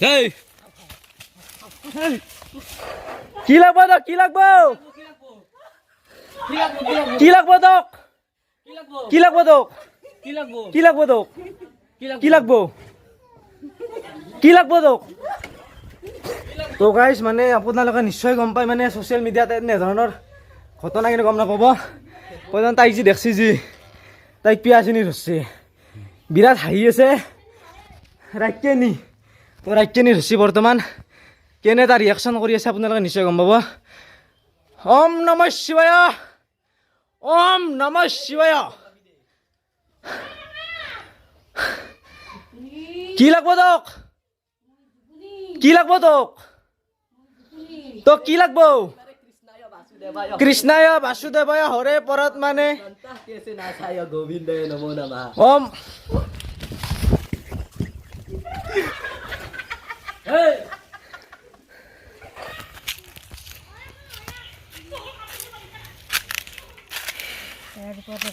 এই কি লাগবো তোক? কি লাগবো? কি লাগবো তোক? কি লাগবো তোক? কি লাগবো কি লাগবো তোক? কি লাগবো? কি লাগবো তোক? তো গাইজ মানে আপোনালোকে নিশ্চয় গম পায় মানে ছ'চিয়েল মিডিয়াত এনেধৰণৰ ঘটনা কিন্তু গম নাপাব। প্ৰথম তাইক যি দেখছি যি, তাইক পিয়াচিনি ধৰছে। বিৰাট হাঁহি আছে। ৰাক্ষেনি তো ৰাক্ষেনি ধৰছি বৰ্তমান? কেনে তাৰ ৰিয়েকশ্যন কৰি আছে আপোনালোকে নিশ্চয় গম পাব। ওম নম শিৱায়। ওম নম শিৱায়। কি লাগবো তোক? কি লাগবো তোক? তোক কি লাগবো? কৃষ্ণায় বাসুদেৱায় হৰে পৰত মানে।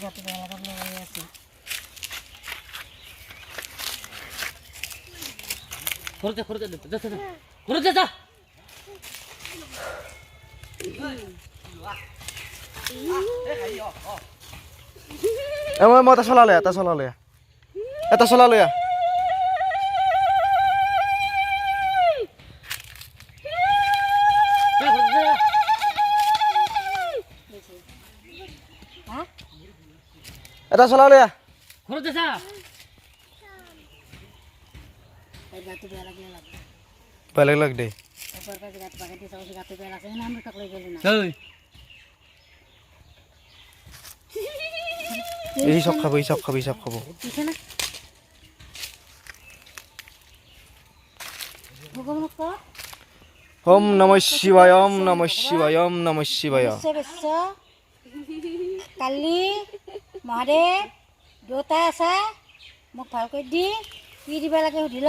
গোবিন্দায় নমো নমঃ ওম খরচা খরচা দে যা যা খরচা যা। এ মই মই এটা চলা লৈ এটা চলা গাটো বেয়া লাগছে না আমরা টাকলে গেলি না এই চব খাব এই চব খাব এই চব খাব। দিছে ওম নম শিৱায় ওম নম শিৱায় ওম নম শিৱায়। কালি মহাদেৱ দেউতা আছা মোক ভালকৈ দি কি দিব লাগে সুধিল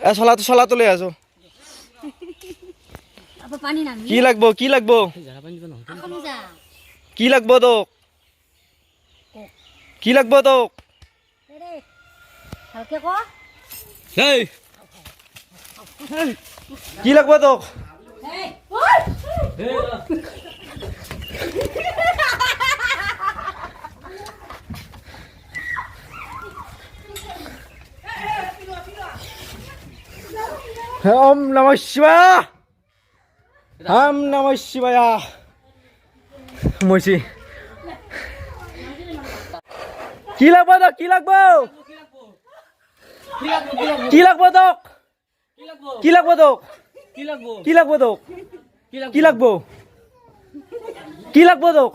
এ চলাটো চলাটো লৈ আছো। কি লাগব কি লাগব? কি লাগব তোক? কি লাগব তোক? ভালকে ক। এই কি লাগব তোক? ওম নম শিৱায় ওম নম শিৱায় মইছি। কি লাগব তোক? কি লাগব? কি লাগব তোক? কি লাগবো? তোক? কি লাগবো? তোক? কি লাগবো? কি লাগব? তোক?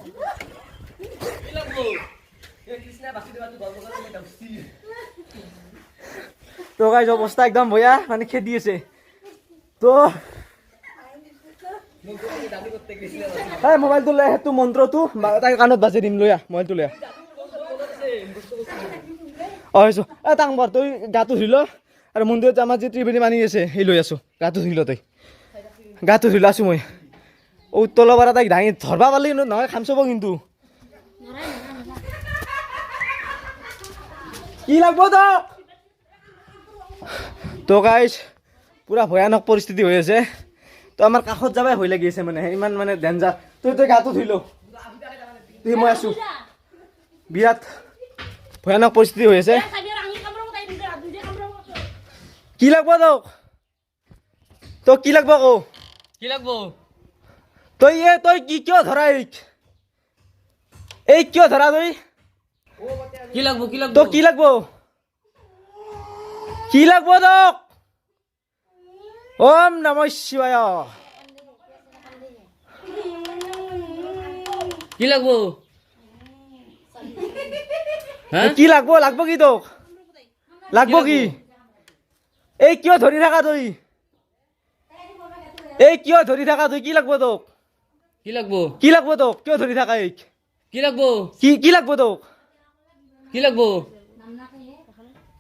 তো গাইজ অৱস্থা একদম বয়া মানে খেদি আছে। তো এই মোবাইলটো লৈ আহ তোৰ মন্ত্ৰটো। তাই কাণত বাজি দিম লৈ আহ মোবাইলটো লৈ আহ। আহিছোঁ এই তাং বৰ তই গাটো ধুই ল। আৰু মন্দিৰত আমাৰ যি ত্ৰিবেণী মানি আছে সেই লৈ আছোঁ। গাটো ধুই ল তই। গাটো ধুই আছোঁ মই। অ তলৰ পৰা তাইক দাঙি ধৰবা পালি নহয়, খাম চাব কিন্তু। কি লাগব তোক তো গাইজ পূৰা ভয়ানক পৰিস্থিতি হৈ আছে। তো, আমাৰ কাষত যাবাই ভয় লাগি আছে মানে ইমান মানে ডেঞ্জাৰ তই তই গাটো ধুই ল। মই আছোঁ। বিৰাট ভয়ানক পৰিস্থিতি হৈ আছে কি লাগব তোক? তোক কি লাগব কৌ কি লাগবো? তই এ তই কি কিয় ধৰা এইক? এই কিয় ধৰা তই? কি লাগবো কি লাগবো? তোক কি লাগব? কি লাগব তোক? ওম নম শিৱায়। কি লাগবো? কি লাগব? লাগব কি তোক? লাগব কি? এই কিয় ধৰি থাকা তই? এই কিয় ধৰি থাকা তই? কি লাগব তোক? কি লাগবো? কি লাগব তোক? কিয় ধৰি থাকা এইক কি লাগবো? কি কি লাগব তোক? কি লাগবো?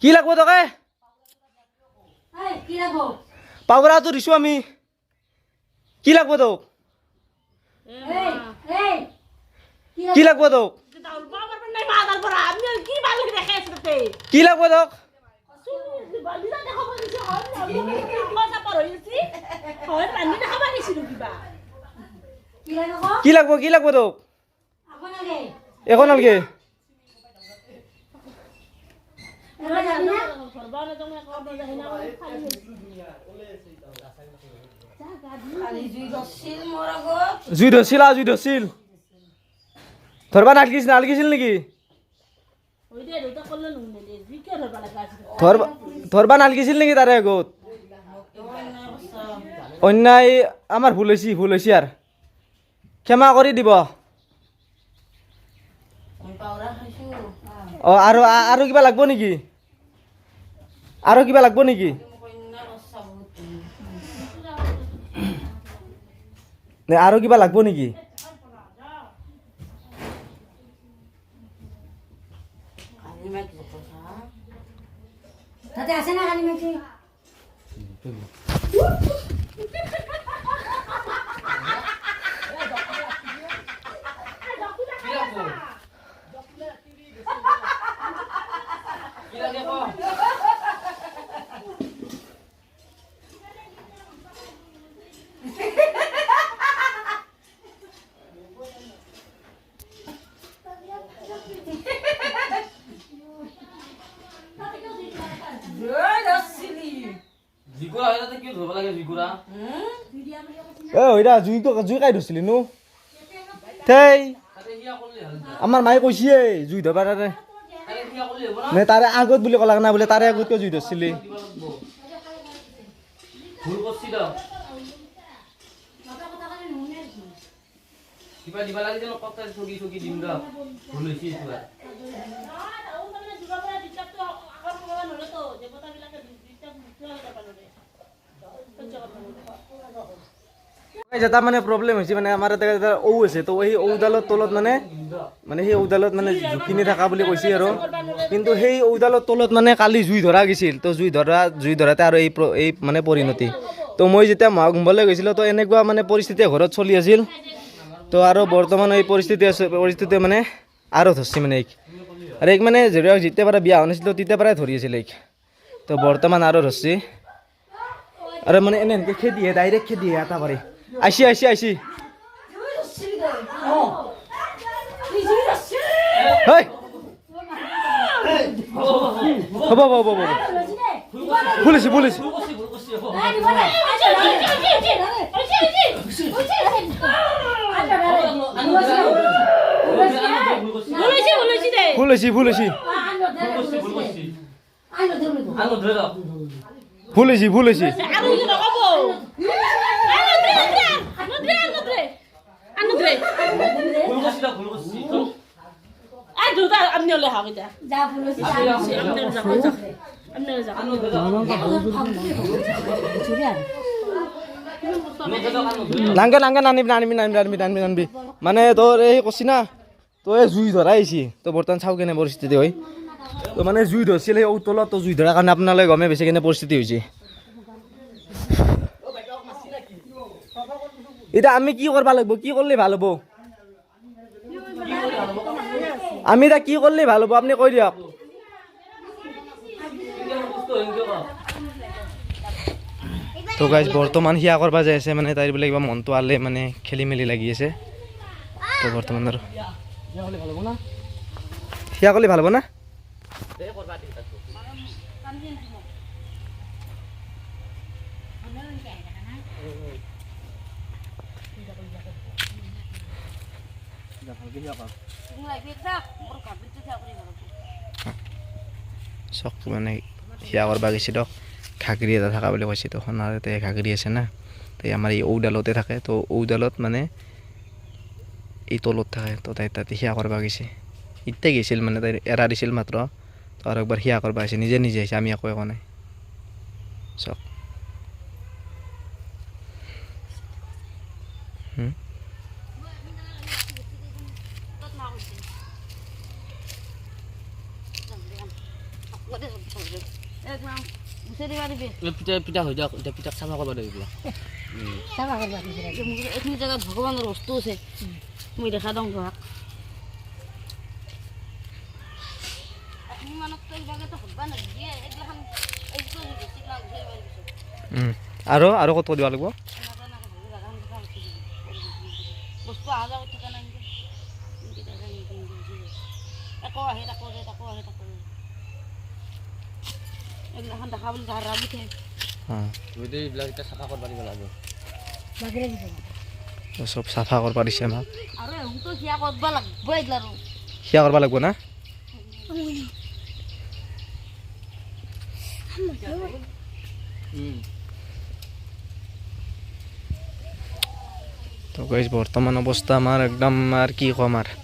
কি লাগব তোক? পাউৰাটো দিছোঁ আমি। কি লাগব তোক? এই এই কি লাগবো তোক? কি লাগবো তোক? কি লাগে ক কি লাগবো কি লাগবো তোক? আপোনালোকে একো নালগে। এবাৰ যাবি না জুই ধৰছিল। ধৰছিল ধৰবা নালগিছিল নালগিছিল নেকি? ধৰবা নালগিছিল নেকি তাৰে আগত? অন্যায় আমাৰ ভুল হৈছে ভুল হৈছে আৰু ক্ষমা কৰি দিব। অঁ আৰু আৰু কিবা লাগব নেকি? আৰু কিবা লাগব নেকি? নে আৰু কিবা লাগব নেকি তাতে আছে না কালি মাইকি জুইকুৰা হয় তাতে কিয় ধৰিব লাগে জুইকুৰা হৈৰা জুই জুই কাই ধৰিছিলি নো? থেই। আমাৰ মায়ে কৈছে জুই ধৰবা তাৰে না নে তাৰে আগত বুলি ক'লাক না বোলে তাৰে আগত কিয় জুই ধৰছিলি? কিবা দিবা লাগে যেন কত ঠগি ঠগি দিম দ। ভুল হৈছে কিবা এটা মানে প্ৰব্লেম হৈছে মানে আমাৰ এটা এটা ঔ আছে, তো সেই ঔডালৰ তলত মানে মানে সেই ঔডালত মানে জুখিনি থকা বুলি কৈছে আৰু। কিন্তু সেই ঔডালৰ তলত মানে কালি জুই ধৰা গৈছিল, তো জুই ধৰা, জুই ধৰাতে আৰু এই এই মানে পৰিণতি। তো মই যেতিয়া মহাকুম্ভলৈ গৈছিলোঁ, তো এনেকুৱা মানে পৰিস্থিতি ঘৰত চলি আছিল। তো আৰু বৰ্তমান এই পৰিস্থিতি আছে পৰিস্থিতি মানে আৰু ধৰছি মানে এইক। আৰু এইক মানে যেতিয়াৰ পৰা বিয়া হোৱা নাছিলোঁ তেতিয়াৰ পৰাই ধৰি আছিল এইক। তো বৰ্তমান আৰু ধৰছি। আৰু মানে এনে এনেকৈ খেদিহে ডাইৰেক্ট খেদিহে এটা পাৰি আইছি আইছি আইছি হেই হ'ব হ'ব হ'ব হ'ব ভুলিছি ভুলিছি ভুল হৈছে ভুল হৈছে আনো ধৰি দ ভুল হৈছে ভুল হৈছে ভুল কৰছি দ ভুল কৰছি যা। আনো ধৰি দ আনো ধৰি দ আনো ধৰি দ নাংগে নাংগে নানিবি নানিবি নানিবি নানিবি নানিবি নানিবি। মানে তোৰ এই কৈছি না তই এই জুই ধৰা আহিছি তো বৰ্তমান চাওঁ কেনে পৰিস্থিতি হয়। তো মানে জুই ধৰছিল সেই তলত তো জুই ধৰাৰ কাৰণে আপোনালোকে গমে বেছি কেনে পৰিস্থিতি হৈছে। এতিয়া আমি কি কৰিব লাগিব? কি কৰিলে ভালো হ'ব? আমি এতিয়া কি কৰিলে ভালো হ'ব? আপুনি কৈ দিয়ক? তো গাইজ বৰ্তমান সিয়া কৰিব যাই আছে মানে তাইৰ বোলে কিবা মনটো আলে মানে খেলি মেলি লাগি আছে। তো বৰ্তমান আৰু। সিয়া কৰিলে ভালো হ'ব না? চক মানে সিয়া কৰিব গৈছে দিয়ক ঘাগৰি এটা থকা বুলি কৈছে তো সোণাৰ ইয়াতে ঘাগৰি আছে না। তো আমাৰ এই ঔডালতে থাকে তো ঔডালত মানে এই তলত থাকে তো তাই তাতে সিয়া কৰিব গৈছে। এতিয়া গৈছিল মানে তাই এৰা দিছিল মাত্ৰ তো আৰু একবাৰ সিয়া কৰিব আহিছে নিজে নিজে আহিছে আমি একো একো নাই। চক পিঠা পিঠা হৈ যাওক এতিয়া পিঠাক চাফা কৰিব লাগিব। চাফা কৰিব দিবি এইখিনি জেগাত ভগৱানৰ বস্তু আছে। মই দেখা দিওঁ ঘৰত আৰু আৰু ক'ত দিব লাগিব? বস্তু অহা যোৱা কৰি থকা নাই নেকি? নেকি দেখা নেকি, নেকি, নেকি। আকৌ আহে তাকো যায় তাকো আহে তাকো যায় এইগিলাখান দেখা বুলি ধাৰ ৰাবি থাকে অঁ গতিকে এইবিলাক এতিয়া চাফা কৰিব দিব লাগিব তো চব চাফা কৰিব দিছে আমাক আৰু এহুঁতো সিয়া কৰিব লাগব সেয়া কৰিব লাগিব না? তো গাইজ বৰ্তমান অৱস্থা আমাৰ একদম আৰু কি ক'ম আৰু।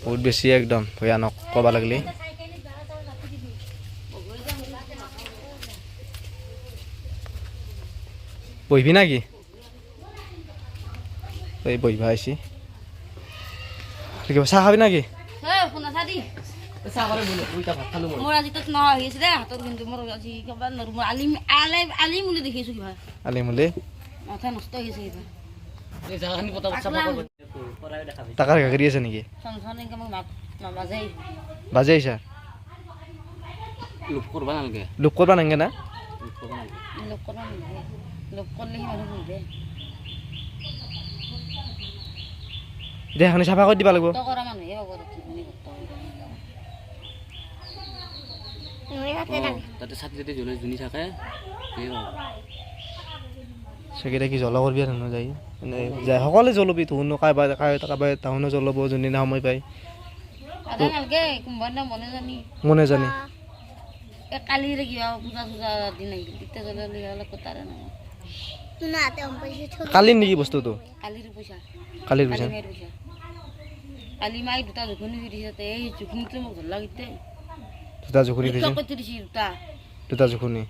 বহুত বেছি একদম ভয়ানক ক'ব লাগিলে বহিবি না কি তই বহিবা আহিছি কিবা চাহ খাবি না কি হে শুনা চাদি চাহ কৰে বোলে উইটা ভাত খালোঁ মই মোৰ আজি তাত নহয় আহি আছে দে হাতত কিন্তু মোৰ আজি কিবা নৰো মোৰ আলিম আলাই আলিম বুলি দেখিছোঁ কিবা আলি মুলি মাথা নষ্ট হৈ গৈছে কিবা এই জাগাখিনি পটাপট চাফা কৰিব কৰাই দেখা পাইছোঁ। টাকাৰ গাখৰি আছে নেকি? বাজে আহিছা লোভ কৰিব নালাগে। লোক কৰবা নাংগে না? সেইখিনি চাফা কৰি দিবা লাগিব। থাকে সেই কি জ্বলা কৰবি আৰু যায় মানে যায় সকলোৱে জ্বলবি তোহনো কাৰোবাৰ কাৰোবাৰ তাহোনো জ্বলাব যোনদিনা সময় পায় মনে জানি। মনে কালিৰে কিবা পূজা চূজা দিন আহিল তেতিয়া জ্বলালে অলপ তাৰে কালিৰ নেকি বস্তুটো কালিৰ পইচা কালিৰ কালি পইচা কালি মাই দুটা জোখনি দি দিছে এই জোখনিটো মোক ভালো লাগিতে। দুটা জুখুনি দিছে দুটা। দুটা জুখুনি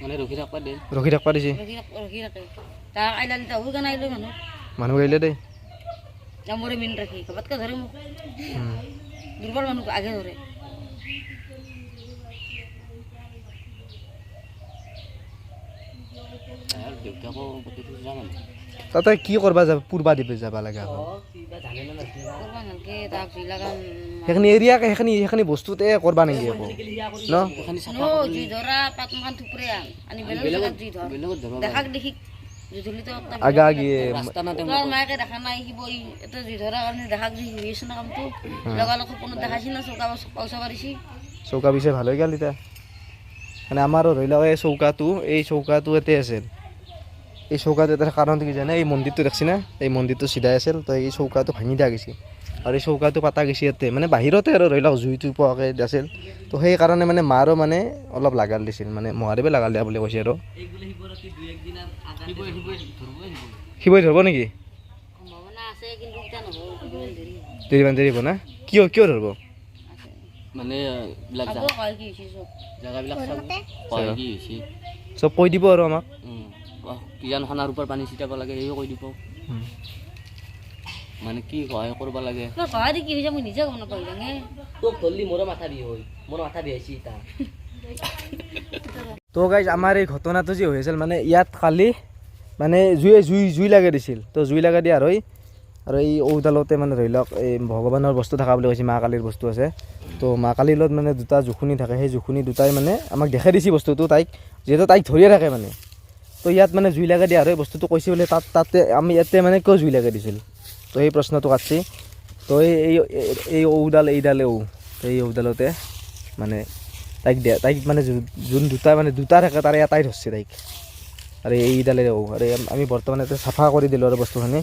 মানে ৰখি থাকিব দে। ৰখি থাকবা দিছে। ৰখি থাক- তাৰ আইলা লিটা হৈ কেনে আহিলে মানুহ। মানুহ আহিলে দেই মোৰে মিন ৰাখি কবাতকে ধৰে মোক। দুৰ্বল মানুহ আগে ধৰে। দেউতাকো গোটেইটো তাতে কি কৰবা যাব পুৰবা দিব যাবা লাগে সেইখিনি এৰিয়াকে সেইখিনি সেইখিনি বস্তুতে কৰবা নেকি আকৌ ন? জুই জুই আগা আগি মায়েকে দেখা নাই ই এটা জুই ধৰা কাৰণে দেখাক হৈ আছে না কামটো লগালগ সপোনত দেখাইছি না চৌকা পইচা পাৰিছি চৌকা পিছে ভালো হৈ গ'ল এতিয়া। মানে আমাৰো ধৰি লওক এই চৌকাটো এই চৌকাটো ইয়াতে আছিল। এই চৌকাটো এটা কাৰণটো কি জানে? এই মন্দিৰটো দেখছি না? এই মন্দিৰটো চিধাই আছিল তো এই চৌকাটো ভাঙি দিয়া গৈছে। আৰু এই চৌকাটো পাতা গৈছে ইয়াতে। মানে বাহিৰতে আৰু ধৰি লওক জুইটো পোৱাকৈ আছিল। তো সেইকাৰণে মানে মাৰো মানে অলপ লাগাল দিছিল। মানে মহাদেৱে লাগাল দিয়া বুলি কৈছে আৰু। শিৱই ধৰিব নেকি? দেৰি দেৰিমান দেৰিব না? কিয় কিয় ধৰিব? মানে চব? কি দিব আৰু আমাক। কিজান খানাৰ ওপৰত পানী ছিটাব লাগে সেয়ো কৈ দিব। মানে কি সহায় কৰিব লাগে? কয় কি হৈছে মই নিজে গম নাপাওঁ জানে তোক ধৰলি মোৰো মাথা বিষ হয় মোৰ মাথা বিহাইছি এতিয়া তো গাইজ আমাৰ এই ঘটনাটো যে হৈ আছিল মানে ইয়াত কালি মানে জুই জুই জুই লাগে দিছিল। তো জুই লাগে দিয়াৰ হৈ আৰু এই ঔডালতে মানে ধৰি লওক এই ভগৱানৰ বস্তু থকা বুলি কৈছে মা কালীৰ বস্তু আছে। তো মা কালীৰ লগত মানে দুটা জুখুনি থাকে সেই জুখুনি দুটাই মানে আমাক দেখাই দিছে বস্তুটো তাইক যিহেতু তাইক ধৰিয়ে থাকে মানে। তো ইয়াত মানে জুই লাগে দিয়াৰ হৈ বস্তুটো কৈছে বোলে, তাত তাতে আমি ইয়াতে মানে কিয় জুই লাগে দিছিল? তো সেই প্ৰশ্নটো কাটছি। তো এই এই- এই- এই ঔডাল এইডালে ঔ। তো এই ঔডালতে মানে তাইক দিয়া তাইক মানে যোন দুটা মানে দুটা থাকে, তাৰে এটাই ধৰছে তাইক। আৰু এইডালে ঔ। আৰু আমি বৰ্তমান চাফা কৰি দিলোঁ আৰু বস্তুখিনি।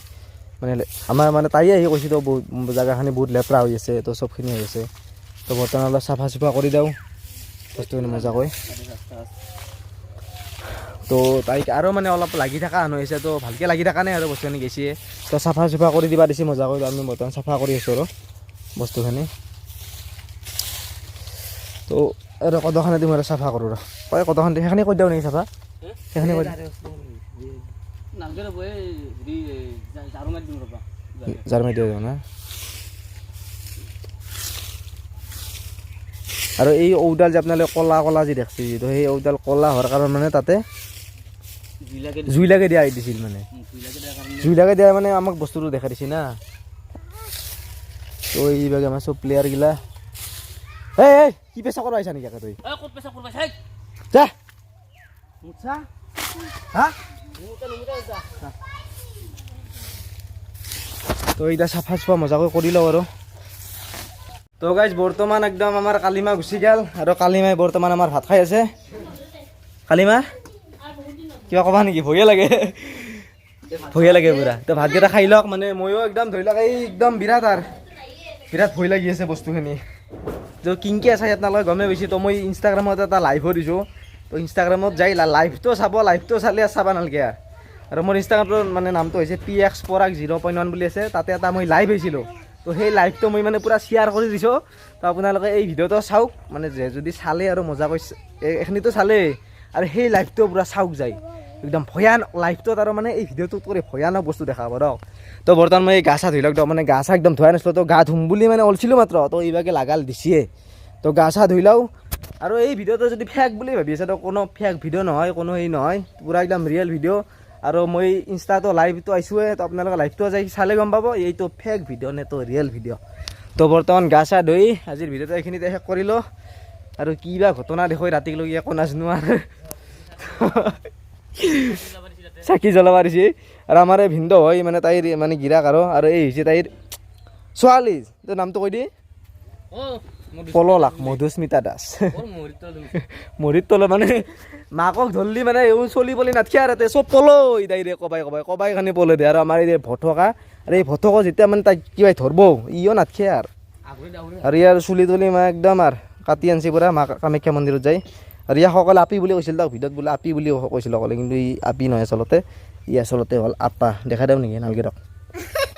মানে আমাৰ মানে তাই আহি কৈছে, তো বহুত জেগাখিনি বহুত লেতেৰা হৈ আছে, তো চবখিনি হৈ আছে। তো বৰ্তমান অলপ চাফা চুফা কৰি দিওঁ। বস্তুখিনি মজাকৈ। তো তাইক আৰু মানে অলপ লাগি থকা মানুহ হৈছে তো ভালকৈ লাগি থকা নাই আৰু বস্তুখিনি গেছে। তো চাফা চুফা কৰি দিবা দিছে মজাকৈ আমি বৰ্তমান চাফা কৰি আছোঁ আৰু বস্তুখিনি। তো আৰু কদখানে দিম আৰু চাফা কৰোঁ ৰ? কয় কদখান সেইখিনি কৈ দিওঁ নেকি চাফা? সেইখিনি কৈ ঝাৰু মাৰি না? আৰু এই ঔডাল যে আপোনালোকে ক'লা ক'লা যে দেখছি তো সেই ঔডাল ক'লা হোৱাৰ কাৰণে মানে তাতে জুই লাগে দিয়া দিছিল মানে। জুই লাগে দিয়া মানে আমাক বস্তুটো দেখা দিছে না। তো এইভাগে আমাৰ চব প্লেয়াৰগিলা এই এই কি পেচা কৰিব আহিছা নেকি তই? যা। তো এতিয়া চাফা চুফা মজাকৈ কৰি লওঁ আৰু। তো গাইজ বৰ্তমান একদম আমাৰ কালিমা গুচি গ'ল আৰু কালিমাই বৰ্তমান আমাৰ ভাত খাই আছে। কালিমা? কিবা ক'বা নেকি? ভয়ে লাগে। ভয়ে লাগে পুৰা। তো ভাতকেইটা খাই লওক মানে ময়ো একদম ধৰি লওক, এই একদম বিৰাট আৰু। বিৰাট ভয় লাগি আছে বস্তুখিনি। তো কিংকি আছে আপোনালোকে গমেই পাইছে। তো মই ইনষ্টাগ্ৰামত এটা লাইভো দিছোঁ। তো ইনষ্টাগ্ৰামত যাই লাইভটো চাব লাইভটো চালে চাব নালাগে আৰু। আৰু মোৰ ইনষ্টাগ্ৰামটোৰ মানে নামটো হৈছে P X Parag zero' point one বুলি আছে। তাতে এটা মই লাইভ হৈছিলোঁ। তো সেই লাইভটো মই মানে পূৰা শ্বেয়াৰ কৰি দিছোঁ। তো আপোনালোকে এই ভিডিঅ'টো চাওক। মানে যদি চালে আৰু মজাকৈ চ- এই- এইখিনিতো চালেই। আৰু সেই লাইভটো পূৰা চাওক যায়। একদম ভয়ানক লাইভটোত আৰু মানে এই ভিডিঅ'টোত কৰি ভয়ানক বস্তু দেখা পাব দিয়ক তো বৰ্তমান মই এই গা চা ধুই লওক মানে গা চা একদম ধোৱা নাছিলোঁ, তো গা ধুম বুলি মানে ওলছিলোঁ মাত্ৰ, তো এইভাগে লাগাল দিছিয়ে। তো গা চা ধুই লওঁ। আৰু এই ভিডিঅ'টো যদি ফেক বুলি ভাবি আছে, তো কোনো ফেক ভিডিঅ' নহয়, কোনো হেৰি নহয়, পূৰা একদম ৰিয়েল ভিডিঅ' আৰু মই ইনষ্টাটো লাইভটো আহিছোঁৱে তো আপোনালোকে লাইভটো যাই চালে গম পাব, এইটো ফেক ভিডিঅ' নে তো ৰিয়েল ভিডিঅ' তো বৰ্তমান গা চা ধুই, আজিৰ ভিডিঅ'টো এইখিনিতে শেষ কৰিলোঁ। আৰু কি বা ঘটনা দেখুৱাই ৰাতিলৈকে একো নাজানো আৰু। চাকি জ্বলাব দিছে। আৰু আমাৰ এই ভিন্দ হয় মানে তাইৰ মানে গিৰাক আৰু আৰু এই হৈছে তাইৰ ছোৱালী নামটো কৈ দি। মোৰ পললাক মধুস্মিতা দাস। মোৰ মৰিত তলত মানে মাকক ধৰলি মানে এই চলি পলি নাথকে আৰু তাতে চব পলই তাইৰে কবাই কবাই কবাই খানি পলৈ দিয়ে আৰু আমাৰ এই ভটকা আৰু এই ভটকা যেতিয়া মানে তাইক কিবাই ধৰব ইও নাথকে আৰু। আৰু ইয়াৰ চুলি তুলি মা একদম আৰু কাটি আনছি পূৰা মা কামাখ্যা মন্দিৰত যায় আৰু ইয়াক সকলে আপি বুলি কৈছিল তাক ভিডিঅ'ত বোলে আপি বুলি কৈছিল সকলে, কিন্তু ই আপি নহয় আচলতে, ই আচলতে হ'ল আপা। দেখা দিওঁ নেকি নালগে দিয়ক